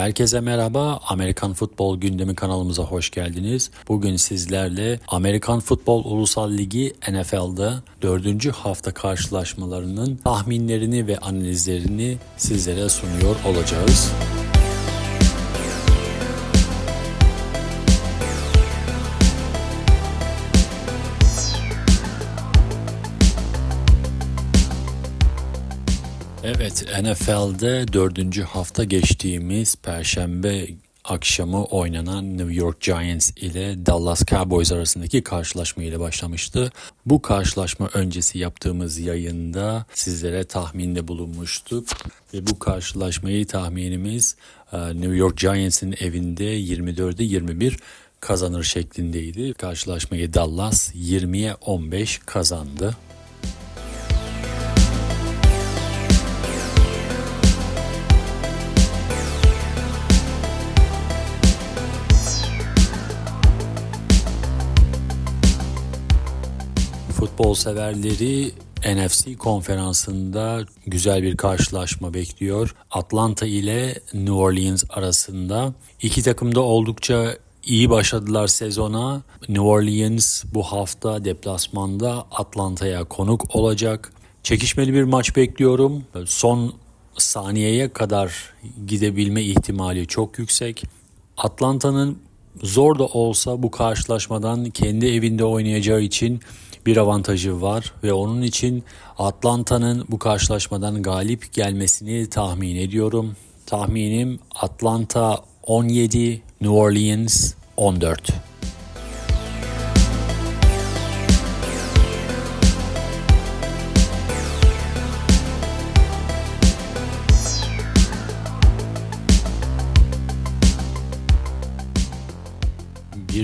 Herkese merhaba. Amerikan Futbol Gündemi kanalımıza hoş geldiniz. Bugün sizlerle Amerikan Futbol Ulusal Ligi NFL'de 4. hafta karşılaşmalarının tahminlerini ve analizlerini sizlere sunuyor olacağız. Evet NFL'de dördüncü hafta geçtiğimiz Perşembe akşamı oynanan New York Giants ile Dallas Cowboys arasındaki karşılaşma ile başlamıştı. Bu karşılaşma öncesi yaptığımız yayında sizlere tahminde bulunmuştuk. Ve bu karşılaşmayı tahminimiz e, New York Giants'in evinde 24'e 21 kazanır şeklindeydi. Karşılaşmayı Dallas 20'ye 15 kazandı. Futbol severleri NFC konferansında güzel bir karşılaşma bekliyor. Atlanta ile New Orleans arasında. İki takım da oldukça iyi başladılar sezona. New Orleans bu hafta deplasmanda Atlanta'ya konuk olacak. Çekişmeli bir maç bekliyorum. Son saniyeye kadar gidebilme ihtimali çok yüksek. Atlanta'nın zor da olsa bu karşılaşmadan kendi evinde oynayacağı için bir avantajı var ve onun için Atlanta'nın bu karşılaşmadan galip gelmesini tahmin ediyorum. Tahminim Atlanta 17, New Orleans 14.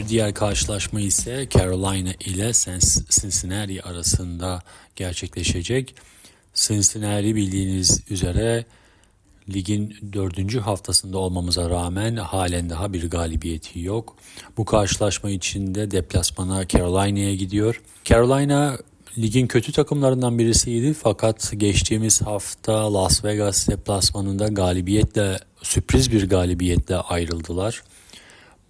Diğer karşılaşma ise Carolina ile Cincinnati arasında gerçekleşecek. Cincinnati bildiğiniz üzere ligin dördüncü haftasında olmamıza rağmen halen daha bir galibiyeti yok. Bu karşılaşma içinde deplasmana Carolina'ya gidiyor. Carolina ligin kötü takımlarından birisiydi fakat geçtiğimiz hafta Las Vegas deplasmanında galibiyetle sürpriz bir galibiyetle ayrıldılar.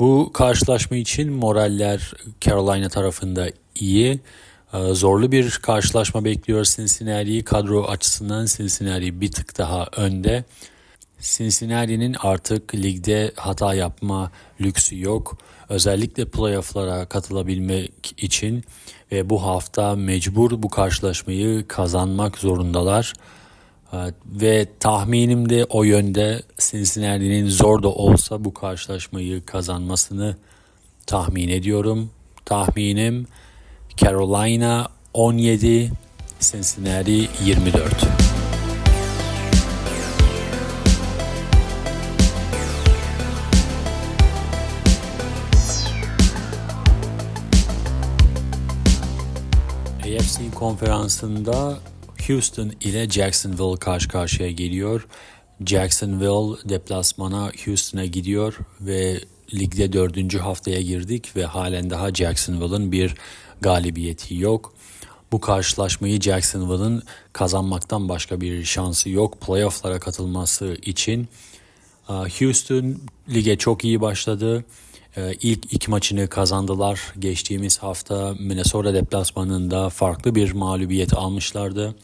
Bu karşılaşma için moraller Carolina tarafında iyi. Ee, zorlu bir karşılaşma bekliyor Cincinnati'yi. Kadro açısından Cincinnati bir tık daha önde. Cincinnati'nin artık ligde hata yapma lüksü yok. Özellikle playofflara katılabilmek için ve bu hafta mecbur bu karşılaşmayı kazanmak zorundalar. Ve tahminim de o yönde Cincinnati'nin zor da olsa bu karşılaşmayı kazanmasını tahmin ediyorum. Tahminim Carolina 17, Cincinnati 24. AFC konferansında Houston ile Jacksonville karşı karşıya geliyor. Jacksonville deplasmana Houston'a gidiyor ve ligde dördüncü haftaya girdik ve halen daha Jacksonville'ın bir galibiyeti yok. Bu karşılaşmayı Jacksonville'ın kazanmaktan başka bir şansı yok. Playoff'lara katılması için Houston lige çok iyi başladı. İlk iki maçını kazandılar. Geçtiğimiz hafta Minnesota deplasmanında farklı bir mağlubiyet almışlardı.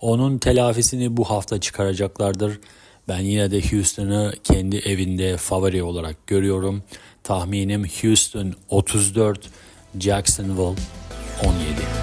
Onun telafisini bu hafta çıkaracaklardır. Ben yine de Houston'ı kendi evinde favori olarak görüyorum. Tahminim Houston 34, Jacksonville 17.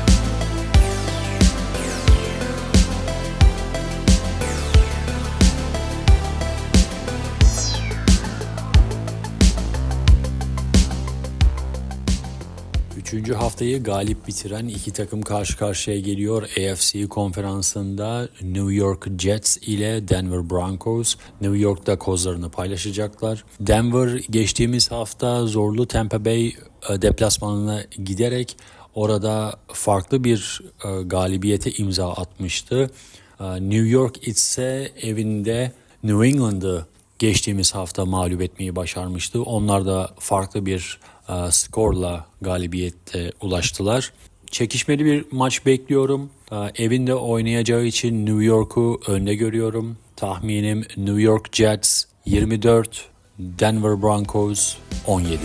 Üçüncü haftayı galip bitiren iki takım karşı karşıya geliyor. AFC konferansında New York Jets ile Denver Broncos New York'ta kozlarını paylaşacaklar. Denver geçtiğimiz hafta zorlu Tampa Bay e, deplasmanına giderek orada farklı bir e, galibiyete imza atmıştı. E, New York ise evinde New England'ı geçtiğimiz hafta mağlup etmeyi başarmıştı. Onlar da farklı bir skorla galibiyette ulaştılar. Çekişmeli bir maç bekliyorum. E, evinde oynayacağı için New York'u önde görüyorum. Tahminim New York Jets 24, Denver Broncos 17.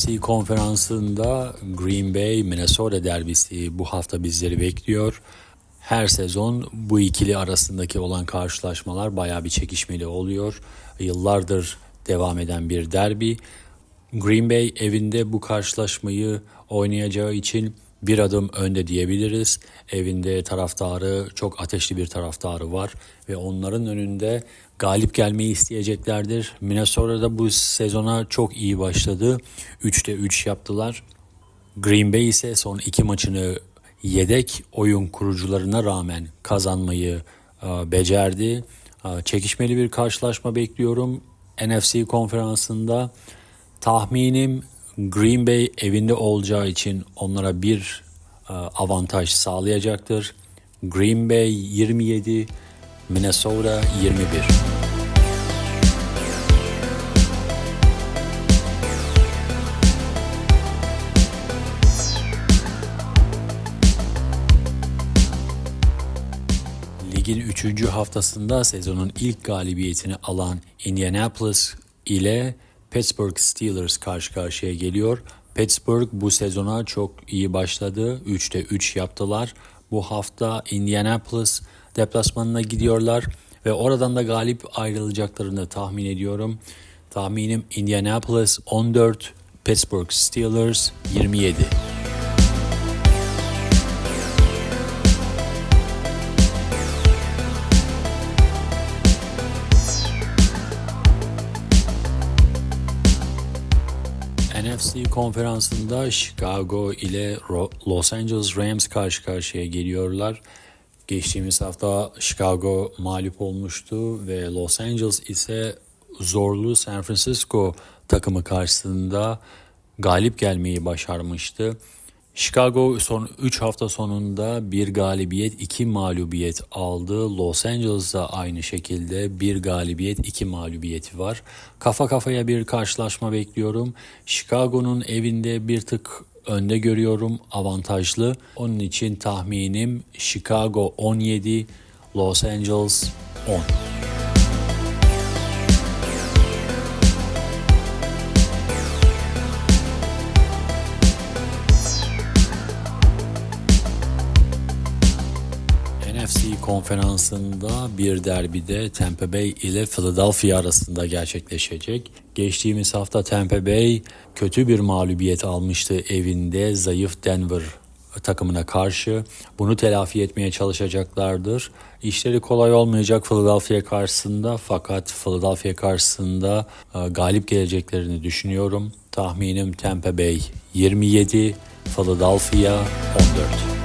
NFC konferansında Green Bay Minnesota derbisi bu hafta bizleri bekliyor. Her sezon bu ikili arasındaki olan karşılaşmalar bayağı bir çekişmeli oluyor. Yıllardır devam eden bir derbi. Green Bay evinde bu karşılaşmayı oynayacağı için bir adım önde diyebiliriz. Evinde taraftarı çok ateşli bir taraftarı var ve onların önünde galip gelmeyi isteyeceklerdir. Minnesota'da bu sezona çok iyi başladı. 3'te 3 yaptılar. Green Bay ise son iki maçını yedek oyun kurucularına rağmen kazanmayı e, becerdi. E, çekişmeli bir karşılaşma bekliyorum. NFC konferansında tahminim Green Bay evinde olacağı için onlara bir e, avantaj sağlayacaktır. Green Bay 27, Minnesota 21. Ligin 3. haftasında sezonun ilk galibiyetini alan Indianapolis ile Pittsburgh Steelers karşı karşıya geliyor. Pittsburgh bu sezona çok iyi başladı. 3'te 3 yaptılar. Bu hafta Indianapolis deplasmanına gidiyorlar ve oradan da galip ayrılacaklarını tahmin ediyorum. Tahminim Indianapolis 14, Pittsburgh Steelers 27. NFC konferansında Chicago ile Los Angeles Rams karşı karşıya geliyorlar. Geçtiğimiz hafta Chicago mağlup olmuştu ve Los Angeles ise zorlu San Francisco takımı karşısında galip gelmeyi başarmıştı. Chicago son 3 hafta sonunda bir galibiyet, 2 mağlubiyet aldı. Los Angeles'da aynı şekilde bir galibiyet, 2 mağlubiyeti var. Kafa kafaya bir karşılaşma bekliyorum. Chicago'nun evinde bir tık önde görüyorum, avantajlı. Onun için tahminim Chicago 17, Los Angeles 10. konferansında bir derbide Tampa Bay ile Philadelphia arasında gerçekleşecek. Geçtiğimiz hafta Tampa Bay kötü bir mağlubiyet almıştı evinde zayıf Denver takımına karşı. Bunu telafi etmeye çalışacaklardır. İşleri kolay olmayacak Philadelphia karşısında fakat Philadelphia karşısında e, galip geleceklerini düşünüyorum. Tahminim Tampa Bay 27, Philadelphia 14.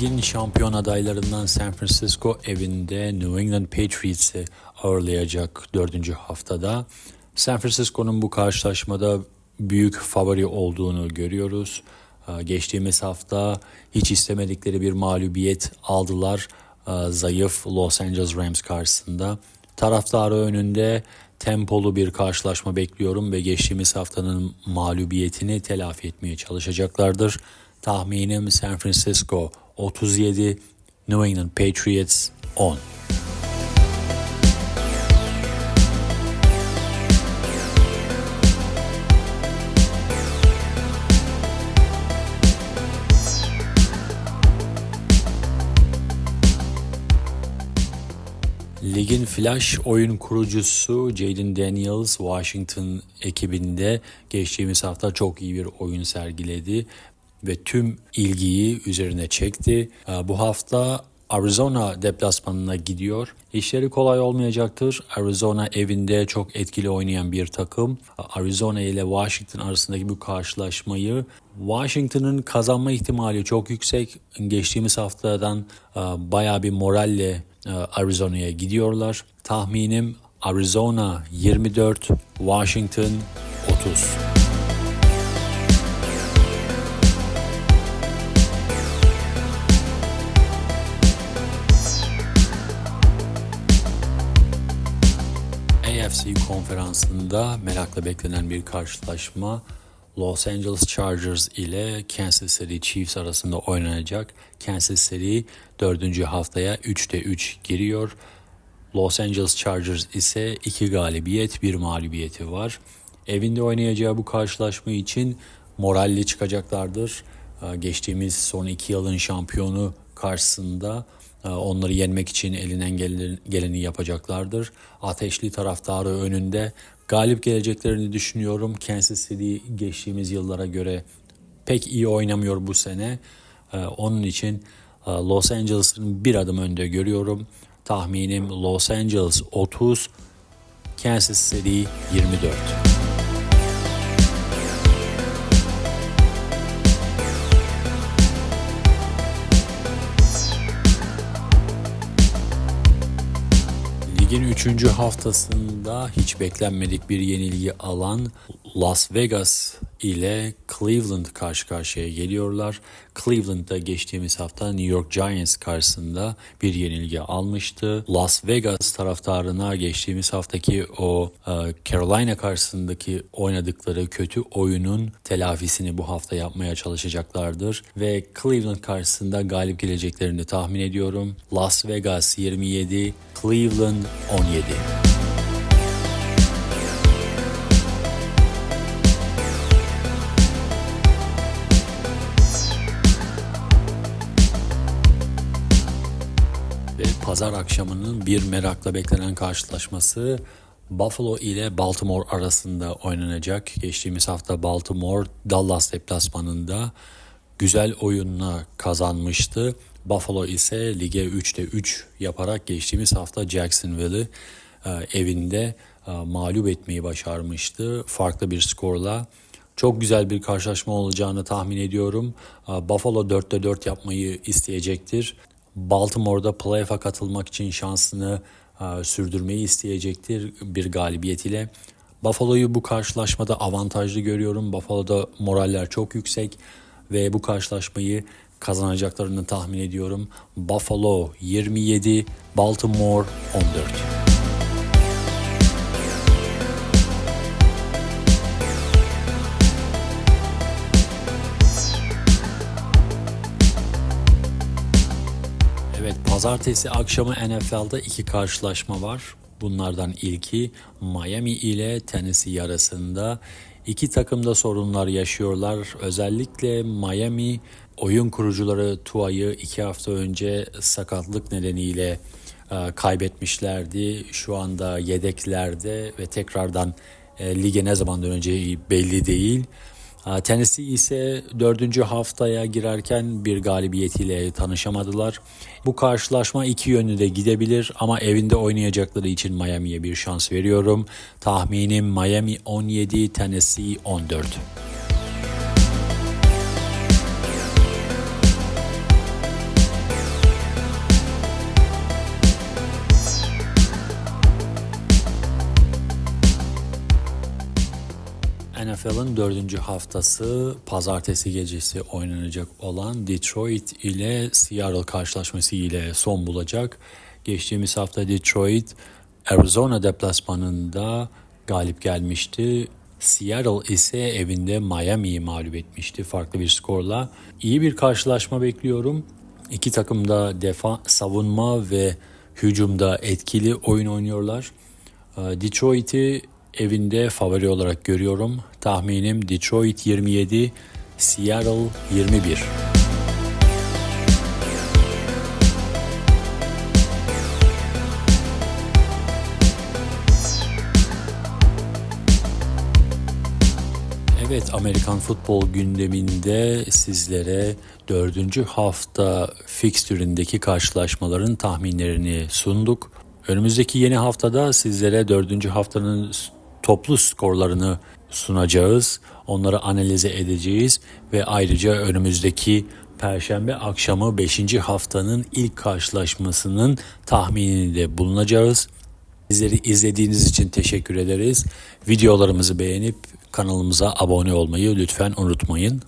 Ligin şampiyon adaylarından San Francisco evinde New England Patriots'ı ağırlayacak dördüncü haftada. San Francisco'nun bu karşılaşmada büyük favori olduğunu görüyoruz. Geçtiğimiz hafta hiç istemedikleri bir mağlubiyet aldılar zayıf Los Angeles Rams karşısında. Taraftarı önünde tempolu bir karşılaşma bekliyorum ve geçtiğimiz haftanın mağlubiyetini telafi etmeye çalışacaklardır. Tahminim San Francisco 37, New England Patriots 10. Ligin flash oyun kurucusu Jaden Daniels Washington ekibinde geçtiğimiz hafta çok iyi bir oyun sergiledi ve tüm ilgiyi üzerine çekti. Ee, bu hafta Arizona deplasmanına gidiyor. İşleri kolay olmayacaktır. Arizona evinde çok etkili oynayan bir takım. Arizona ile Washington arasındaki bu karşılaşmayı Washington'ın kazanma ihtimali çok yüksek. Geçtiğimiz haftadan e, baya bir moralle e, Arizona'ya gidiyorlar. Tahminim Arizona 24, Washington 30. NFC konferansında merakla beklenen bir karşılaşma Los Angeles Chargers ile Kansas City Chiefs arasında oynanacak. Kansas City 4. haftaya 3'te 3 giriyor. Los Angeles Chargers ise 2 galibiyet, 1 mağlubiyeti var. Evinde oynayacağı bu karşılaşma için moralli çıkacaklardır. Ee, Geçtiğimiz son 2 yılın şampiyonu karşısında onları yenmek için elinden gelen- geleni yapacaklardır. Ateşli taraftarı önünde galip geleceklerini düşünüyorum. Kansas City geçtiğimiz yıllara göre pek iyi oynamıyor bu sene. Ee, Onun için e, Los Angeles'ın bir adım önde görüyorum. Tahminim Los Angeles 30, Kansas City 24. Ligin 3. haftasında hiç beklenmedik bir yenilgi alan Las Vegas ile Cleveland karşı karşıya geliyorlar. Cleveland'da geçtiğimiz hafta New York Giants karşısında bir yenilgi almıştı. Las Vegas taraftarına geçtiğimiz haftaki o e, Carolina karşısındaki oynadıkları kötü oyunun telafisini bu hafta yapmaya çalışacaklardır ve Cleveland karşısında galip geleceklerini tahmin ediyorum. Las Vegas 27, Cleveland 17. pazar akşamının bir merakla beklenen karşılaşması Buffalo ile Baltimore arasında oynanacak. Geçtiğimiz hafta Baltimore Dallas deplasmanında güzel oyunla kazanmıştı. Buffalo ise lige 3'te 3 yaparak geçtiğimiz hafta Jacksonville'ı e, evinde e, mağlup etmeyi başarmıştı. Farklı bir skorla. Çok güzel bir karşılaşma olacağını tahmin ediyorum. E, Buffalo 4'te 4 yapmayı isteyecektir. Baltimore'da playoff'a katılmak için şansını e, sürdürmeyi isteyecektir bir galibiyet ile. Buffalo'yu bu karşılaşmada avantajlı görüyorum. Buffalo'da moraller çok yüksek ve bu karşılaşmayı kazanacaklarını tahmin ediyorum. Buffalo 27, Baltimore 14. pazartesi akşamı NFL'de iki karşılaşma var. Bunlardan ilki Miami ile Tennessee arasında. İki takım da sorunlar yaşıyorlar. Özellikle Miami oyun kurucuları Tua'yı iki hafta önce sakatlık nedeniyle e, kaybetmişlerdi. Şu anda yedeklerde ve tekrardan e, lige ne zaman döneceği belli değil. Tennessee ise dördüncü haftaya girerken bir galibiyetiyle tanışamadılar. Bu karşılaşma iki yönlü de gidebilir ama evinde oynayacakları için Miami'ye bir şans veriyorum. Tahminim Miami 17, Tennessee 14. NFL'ın dördüncü haftası pazartesi gecesi oynanacak olan Detroit ile Seattle karşılaşması ile son bulacak. Geçtiğimiz hafta Detroit Arizona deplasmanında galip gelmişti. Seattle ise evinde Miami'yi mağlup etmişti farklı bir skorla. İyi bir karşılaşma bekliyorum. İki takım da defa, savunma ve hücumda etkili oyun oynuyorlar. Ee, Detroit'i evinde favori olarak görüyorum. Tahminim Detroit 27, Seattle 21. Evet Amerikan futbol gündeminde sizlere dördüncü hafta fikstüründeki karşılaşmaların tahminlerini sunduk. Önümüzdeki yeni haftada sizlere dördüncü haftanın toplu skorlarını sunacağız. Onları analize edeceğiz ve ayrıca önümüzdeki Perşembe akşamı 5. haftanın ilk karşılaşmasının tahmininde bulunacağız. Bizleri izlediğiniz için teşekkür ederiz. Videolarımızı beğenip kanalımıza abone olmayı lütfen unutmayın.